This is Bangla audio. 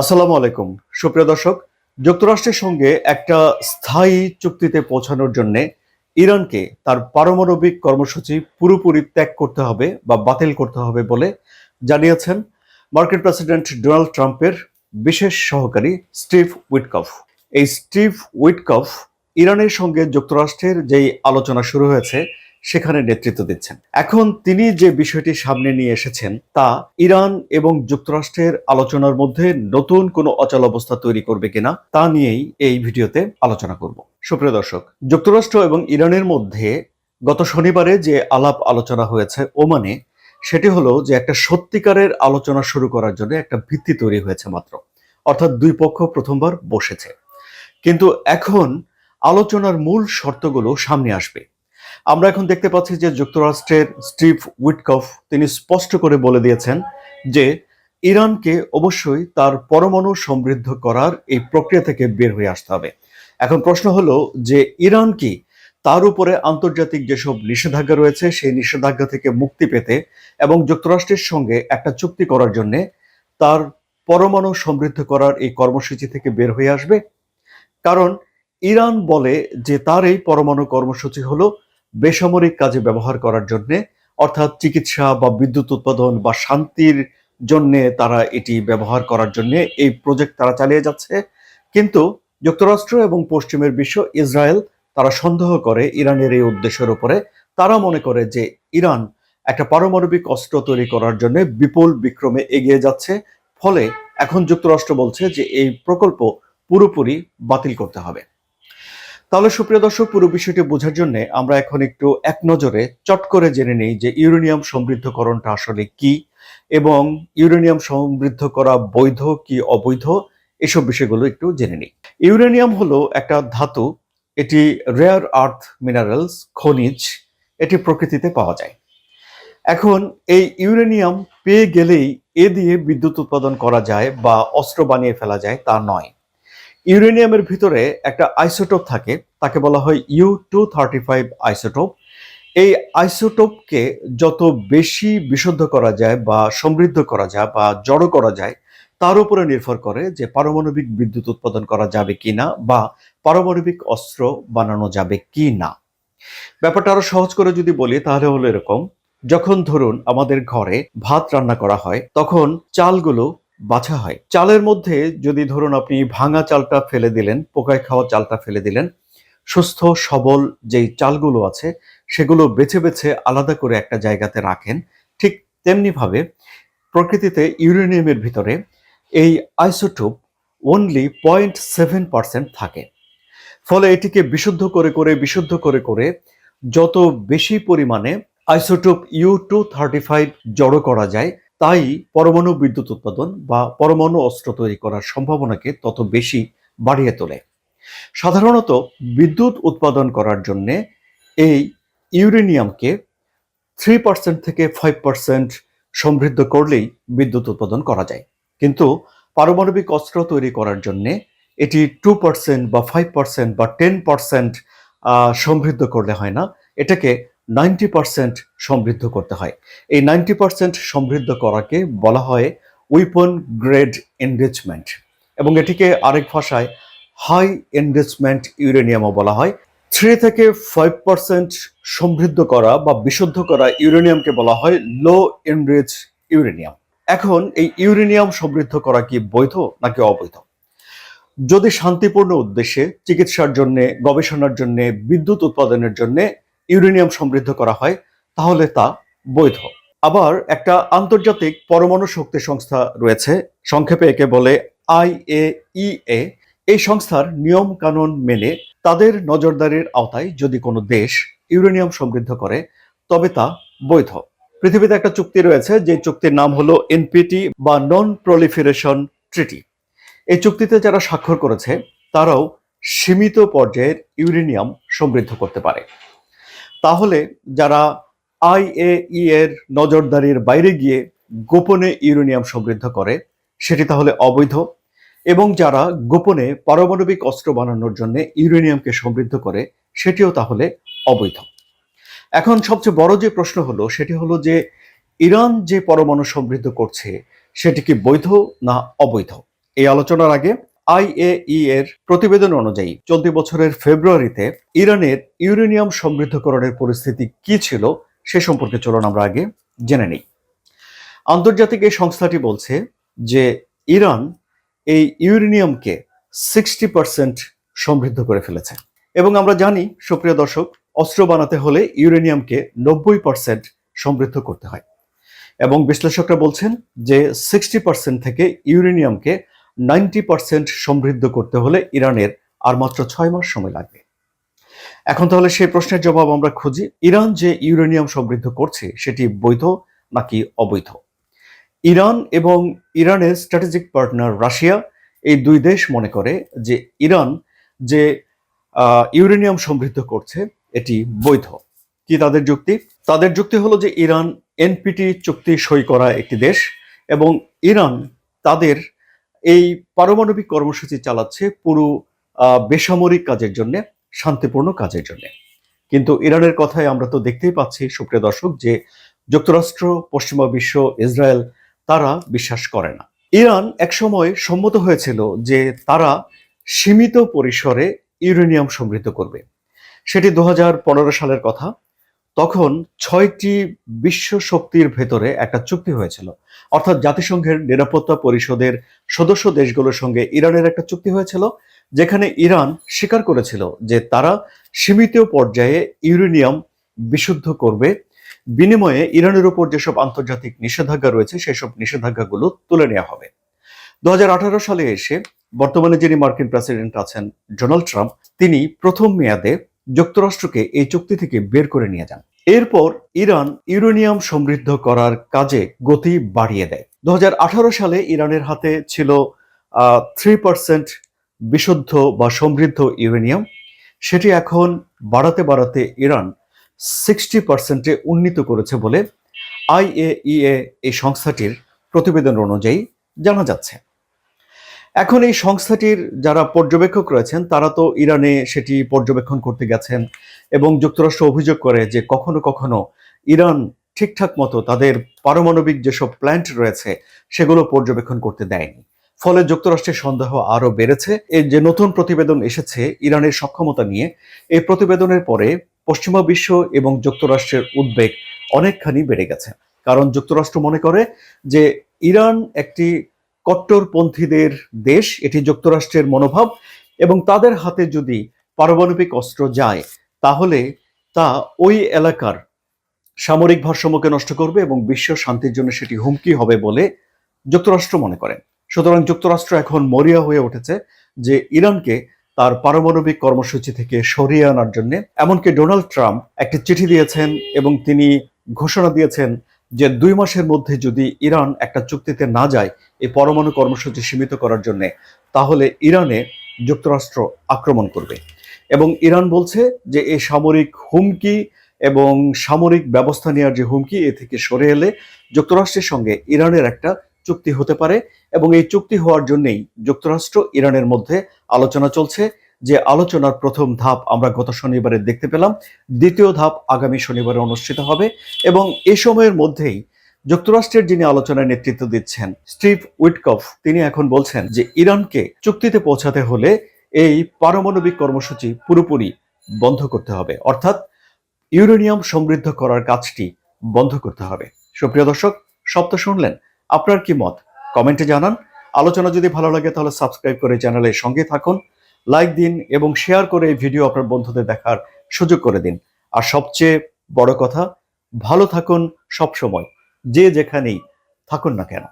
আসসালামু আলাইকুম। সুপ্রিয় দর্শক, যুক্তরাষ্ট্রের সঙ্গে একটা স্থায়ী চুক্তিতে পৌঁছানোর জন্য ইরানকে তার পারমাণবিক কর্মসূচি পুরোপুরি ত্যাগ করতে হবে বা বাতিল করতে হবে বলে জানিয়েছেন মার্কিন প্রেসিডেন্ট ডোনাল্ড ট্রাম্পের বিশেষ সহকারী স্টিভ উইটকফ। এই স্টিভ উইটকফ ইরানের সঙ্গে যুক্তরাষ্ট্রের যেই আলোচনা শুরু হয়েছে সেখানে নেতৃত্ব দিচ্ছেন। এখন তিনি যে বিষয়টি সামনে নিয়ে এসেছেন, তা ইরান এবং যুক্তরাষ্ট্রের আলোচনার মধ্যে নতুন কোনো অচল অবস্থা তৈরি করবে কিনা, তা নিয়েই এই ভিডিওতে আলোচনা করব। সুপ্রিয় দর্শক, যুক্তরাষ্ট্র এবং ইরানের মধ্যে গত শনিবারে যে আলাপ আলোচনা হয়েছে ওমানে, সেটি হলো যে একটা সত্যিকারের আলোচনা শুরু করার জন্য একটা ভিত্তি তৈরি হয়েছে মাত্র। অর্থাৎ দুই পক্ষ প্রথমবার বসেছে। কিন্তু এখন আলোচনার মূল শর্তগুলো সামনে আসবে। আমরা এখন দেখতে পাচ্ছি যে যুক্তরাষ্ট্রের স্টিভ উইটকফ তিনি স্পষ্ট করে বলে দিয়েছেন যে ইরানকে অবশ্যই তার পরমাণু সমৃদ্ধ করার এই প্রক্রিয়া থেকে বের হয়ে আসতে হবে। এখন প্রশ্ন হলো যে ইরান কি তার উপরে আন্তর্জাতিক যেসব নিষেধাজ্ঞা রয়েছে সেই নিষেধাজ্ঞা থেকে মুক্তি পেতে এবং যুক্তরাষ্ট্রের সঙ্গে একটা চুক্তি করার জন্য তার পরমাণু সমৃদ্ধ করার এই কর্মসূচি থেকে বের হয়ে আসবে? কারণ ইরান বলে যে তার এই পরমাণু কর্মসূচি হলো বেসামরিক কাজে ব্যবহার করার জন্য, অর্থাৎ চিকিৎসা বা বিদ্যুৎ উৎপাদন বা শান্তির জন্য তারা এটি ব্যবহার করার জন্য এই প্রজেক্ট তারা চালিয়ে যাচ্ছে। কিন্তু যুক্তরাষ্ট্র এবং পশ্চিমের বিশ্ব ইসরায়েল তারা সন্দেহ করে ইরানের এই উদ্দেশ্যের উপরে। তারা মনে করে যে ইরান একটা পারমাণবিক অস্ত্র তৈরি করার জন্য বিপুল বিক্রমে এগিয়ে যাচ্ছে। ফলে এখন যুক্তরাষ্ট্র বলছে যে এই প্রকল্প পুরোপুরি বাতিল করতে হবে। তাহলে সুপ্রিয় দর্শক, পুরো বিষয়টি বোঝার জন্য আমরা এখন একটু এক নজরে চট করে জেনে নিই যে ইউরেনিয়াম সমৃদ্ধকরণটা আসলে কি এবং ইউরেনিয়াম সমৃদ্ধ করা বৈধ কি অবৈধ এসব বিষয়গুলো একটু জেনে নিই। ইউরেনিয়াম হলো একটা ধাতু, এটি রেয়ার আর্থ মিনারেলস খনিজ, এটি প্রকৃতিতে পাওয়া যায়। এখন এই ইউরেনিয়াম পেয়ে গেলেই এ দিয়ে বিদ্যুৎ উৎপাদন করা যায় বা অস্ত্র বানিয়ে ফেলা যায় তা নয়। ইউরেনিয়ামের ভিতরে একটা আইসোটোপ থাকে, তাকে বলা হয় U two thirty five isotope. এই আইসোটোপকে যত বেশি বিশুদ্ধ করা যায় বা সমৃদ্ধ করা যায় বা জড়ো করা যায়, তার উপরে নির্ভর করে যে পারমাণবিক বিদ্যুৎ উৎপাদন করা যাবে কি না বা পারমাণবিক অস্ত্র বানানো যাবে কি না ব্যাপারটা আরও সহজ করে যদি বলি, তাহলে হলো এরকম। যখন ধরুন আমাদের ঘরে ভাত রান্না করা হয়, তখন চালগুলো বাছা হয়। চালের মধ্যে যদি ধরুন আপনি ভাঙা চালটা ফেলে দিলেন, পোকায় খাওয়া চালটা ফেলে দিলেন, সুস্থ, সবল যেই চালগুলো আছে, সেগুলো বেছে বেছে আলাদা করে একটা জায়গাতে রাখেন। ঠিক তেমনিভাবে প্রকৃতিতে ইউরেনিয়ামের ভিতরে এই isotope only point seven percent থাকে। ফলে এটিকে বিশুদ্ধ করে করে, বিশুদ্ধ করে করে যত বেশি পরিমাণে isotope U two thirty five জড়ো করা যায় তাই পরমাণু বিদ্যুৎ উৎপাদন বা পরমাণু অস্ত্র তৈরি করার সম্ভাবনাকে তত বেশি বাড়িয়ে তোলে। সাধারণত বিদ্যুৎ উৎপাদন করার জন্য এই ইউরেনিয়ামকে থ্রি পার্সেন্ট থেকে ফাইভ পার্সেন্ট সমৃদ্ধ করলেই বিদ্যুৎ উৎপাদন করা যায়। কিন্তু পারমাণবিক অস্ত্র তৈরি করার জন্যে এটি টু পার্সেন্ট বা ফাইভ পার্সেন্ট বা টেন পার্সেন্ট সমৃদ্ধ করলে হয় না। এটাকে নাইনটি পার্সেন্ট সমৃদ্ধ করতে হয়। এই নাইনটি পার্সেন্ট সমৃদ্ধ করাকে বলা হয় উইপন গ্রেড এনরিচমেন্ট এবং এটিকে আরেক ভাষায় হাই এনরিচমেন্ট ইউরেনিয়ামও বলা হয়। থ্রি থেকে ফাইভ পার্সেন্ট সমৃদ্ধ করা বা বিশুদ্ধ করা ইউরেনিয়ামকে বলা হয় লো এনরিচ ইউরেনিয়াম এখন এই ইউরেনিয়াম সমৃদ্ধ করা কি বৈধ নাকি অবৈধ? যদি শান্তিপূর্ণ উদ্দেশ্যে চিকিৎসার জন্য, গবেষণার জন্য, বিদ্যুৎ উৎপাদনের জন্য ইউরেনিয়াম সমৃদ্ধ করা হয়, তাহলে তা বৈধ। আবার একটা আন্তর্জাতিক পরমাণু শক্তি সংস্থা রয়েছে, সংক্ষেপে একে বলে আইএইএ এই সংস্থার নিয়ম কানুন মেনে তাদের নজরদারির আওতায় যদি কোনো দেশ ইউরেনিয়াম সমৃদ্ধ করে, তবে তা বৈধ। পৃথিবীতে একটা চুক্তি রয়েছে, যে চুক্তির নাম হলো এনপিটি বা নন প্রলিফিরেশন ট্রিটি। এই চুক্তিতে যারা স্বাক্ষর করেছে, তারাও সীমিত পর্যায়ের ইউরেনিয়াম সমৃদ্ধ করতে পারে। তাহলে যারা আইএই এর নজরদারির বাইরে গিয়ে গোপনে ইউরেনিয়াম সমৃদ্ধ করে, সেটি তাহলে অবৈধ। এবং যারা গোপনে পারমাণবিক অস্ত্র বানানোর জন্য ইউরেনিয়ামকে সমৃদ্ধ করে, সেটিও তাহলে অবৈধ। এখন সবচেয়ে বড় যে প্রশ্ন হলো, সেটি হলো যে ইরান যে পরমাণু সমৃদ্ধ করছে, সেটি কি বৈধ না অবৈধ? এই আলোচনার আগে আইএই এর প্রতিবেদন অনুযায়ী চলতি বছরের ফেব্রুয়ারিতে ইরানের ইউরেনিয়াম সমৃদ্ধকরণের পরিস্থিতি কি ছিল সে সম্পর্কে চলুন আমরা আগে জেনে নিই। আন্তর্জাতিক এই সংস্থাটি বলছে যে ইরান এই ইউরেনিয়ামকে সিক্সটি পার্সেন্ট সমৃদ্ধ করে ফেলেছে। এবং আমরা জানি, সুপ্রিয় দর্শক, অস্ত্র বানাতে হলে ইউরেনিয়ামকে নব্বই পার্সেন্ট সমৃদ্ধ করতে হয়। এবং বিশ্লেষকরা বলছেন যে সিক্সটি পার্সেন্ট থেকে ইউরেনিয়ামকে নাইনটি পার্সেন্ট সমৃদ্ধ করতে হলে ইরানের আর মাত্র ছয় মাস সময় লাগবে। এখন তাহলে সেই প্রশ্নের জবাব আমরা খুঁজি, ইরান যে ইউরেনিয়াম সমৃদ্ধ করছে সেটি বৈধ নাকি অবৈধ? ইরান এবং ইরানের স্ট্র্যাটেজিক পার্টনার রাশিয়া এই দুই দেশ মনে করে যে ইরান যে ইউরেনিয়াম সমৃদ্ধ করছে এটি বৈধ। কি তাদের যুক্তি? তাদের যুক্তি হলো যে ইরান এনপিটি চুক্তি সই করা একটি দেশ এবং ইরান তাদের এই পারমাণবিক কর্মসূচি চালাচ্ছে পুরো বেসামরিক কাজের জন্য, শান্তিপূর্ণ কাজের জন্য। কিন্তু ইরানের কথায় আমরা তো দেখতেই পাচ্ছি, সুপ্রিয় দর্শক, যে যুক্তরাষ্ট্র, পশ্চিমা বিশ্ব, ইসরায়েল, তারা বিশ্বাস করে না। ইরান একসময় সম্মত হয়েছিল যে তারা সীমিত পরিসরে ইউরেনিয়াম সমৃদ্ধ করবে। সেটি দু হাজার পনেরো সালের কথা। তখন ছয়টি বিশ্ব শক্তির ভেতরে একটা চুক্তি হয়েছিল। অর্থাৎ জাতিসংঘের নিরাপত্তা পরিষদের সদস্য দেশগুলোর সঙ্গে ইরানের একটা চুক্তি হয়েছিল, যেখানে ইরান স্বীকার করেছিল যে তারা সীমিত পর্যায়ে ইউরেনিয়াম বিশুদ্ধ করবে। বিনিময়ে ইরানের উপর যেসব আন্তর্জাতিক নিষেধাজ্ঞা রয়েছে, সেসব নিষেধাজ্ঞাগুলো তুলে নেওয়া হবে। দু হাজার আঠারো সালে এসে বর্তমানে যিনি মার্কিন প্রেসিডেন্ট আছেন ডোনাল্ড ট্রাম্প, তিনি প্রথম মেয়াদে যুক্তরাষ্ট্রকে এই চুক্তি থেকে বের করে নিয়ে যান। এরপর ইরান ইউরেনিয়াম সমৃদ্ধ করার কাজে গতি বাড়িয়ে দেয়। দু হাজার আঠারো সালে ইরানের হাতে ছিল থ্রি পার্সেন্ট বিশুদ্ধ বা সমৃদ্ধ ইউরেনিয়াম। সেটি এখন বাড়াতে বাড়াতে ইরান সিক্সটি পার্সেন্টে উন্নীত করেছে বলে আইএইএ এই সংস্থাটির প্রতিবেদন অনুযায়ী জানা যাচ্ছে। এখন এই সংস্থাটির যারা পর্যবেক্ষক রয়েছেন, তারা তো ইরানে সেটি পর্যবেক্ষণ করতে গেছেন এবং যুক্তরাষ্ট্র অভিযোগ করে যে কখনো কখনো ইরান ঠিকঠাক মতো তাদের পারমাণবিক যেসব প্ল্যান্ট রয়েছে, সেগুলো পর্যবেক্ষণ করতে দেয়নি। ফলে যুক্তরাষ্ট্রের সন্দেহ আরও বেড়েছে। এই যে নতুন প্রতিবেদন এসেছে ইরানের সক্ষমতা নিয়ে, এই প্রতিবেদনের পরে পশ্চিমা বিশ্ব এবং যুক্তরাষ্ট্রের উদ্বেগ অনেকখানি বেড়ে গেছে। কারণ যুক্তরাষ্ট্র মনে করে যে ইরান একটি কট্টরপন্থীদের দেশ, এটি যুক্তরাষ্ট্রের মনোভাব এবং তাদের হাতে যদি পারমাণবিক অস্ত্র যায়, তাহলে তা ওই এলাকার সামরিক ভারসাম্যকে নষ্ট করবে এবং বিশ্ব শান্তির জন্য সেটি হুমকি হবে বলে যুক্তরাষ্ট্র মনে করেন সুতরাং যুক্তরাষ্ট্র এখন মরিয়া হয়ে উঠেছে যে ইরানকে তার পারমাণবিক কর্মসূচি থেকে সরিয়ে আনার জন্য। এমনকি ডোনাল্ড ট্রাম্প একটি চিঠি দিয়েছেন এবং তিনি ঘোষণা দিয়েছেন যে দুই মাসের মধ্যে যদি ইরান একটা চুক্তিতে না যায় এই পরমাণু কর্মসূচি সীমিত করার জন্য, তাহলে ইরানে যুক্তরাষ্ট্র আক্রমণ করবে। এবং ইরান বলছে যে এই সামরিক হুমকি এবং সামরিক ব্যবস্থা নেওয়ার যে হুমকি, এ থেকে সরে এলে যুক্তরাষ্ট্রের সঙ্গে ইরানের একটা চুক্তি হতে পারে এবং এই চুক্তি হওয়ার জন্যেই যুক্তরাষ্ট্র ইরানের মধ্যে আলোচনা চলছে। যে আলোচনার প্রথম ধাপ আমরা গত শনিবারে দেখতে পেলাম, দ্বিতীয় ধাপ আগামী শনিবারে অনুষ্ঠিত হবে এবং এ সময়ের মধ্যেই যুক্তরাষ্ট্রের যিনি আলোচনায় নেতৃত্ব দিচ্ছেন, স্টিভ উইটকফ, তিনি এখন বলছেন যে ইরানকে চুক্তিতে পৌঁছাতে হলে এই পারমাণবিক কর্মসূচি পুরোপুরি বন্ধ করতে হবে। অর্থাৎ ইউরেনিয়াম সমৃদ্ধ করার কাজটি বন্ধ করতে হবে। সুপ্রিয় দর্শক সব তো শুনলেন, আপনার কি মত? কমেন্টে জানান। আলোচনা যদি ভালো লাগে তাহলে সাবস্ক্রাইব করে চ্যানেলের সঙ্গে থাকুন। লাইক দিন এবং শেয়ার করে এই ভিডিও আপনার বন্ধুদের দেখার সুযোগ করে দিন। আর সবচেয়ে বড় কথা, ভালো থাকুন সব সময় যে যেখানেই থাকুন না কেন।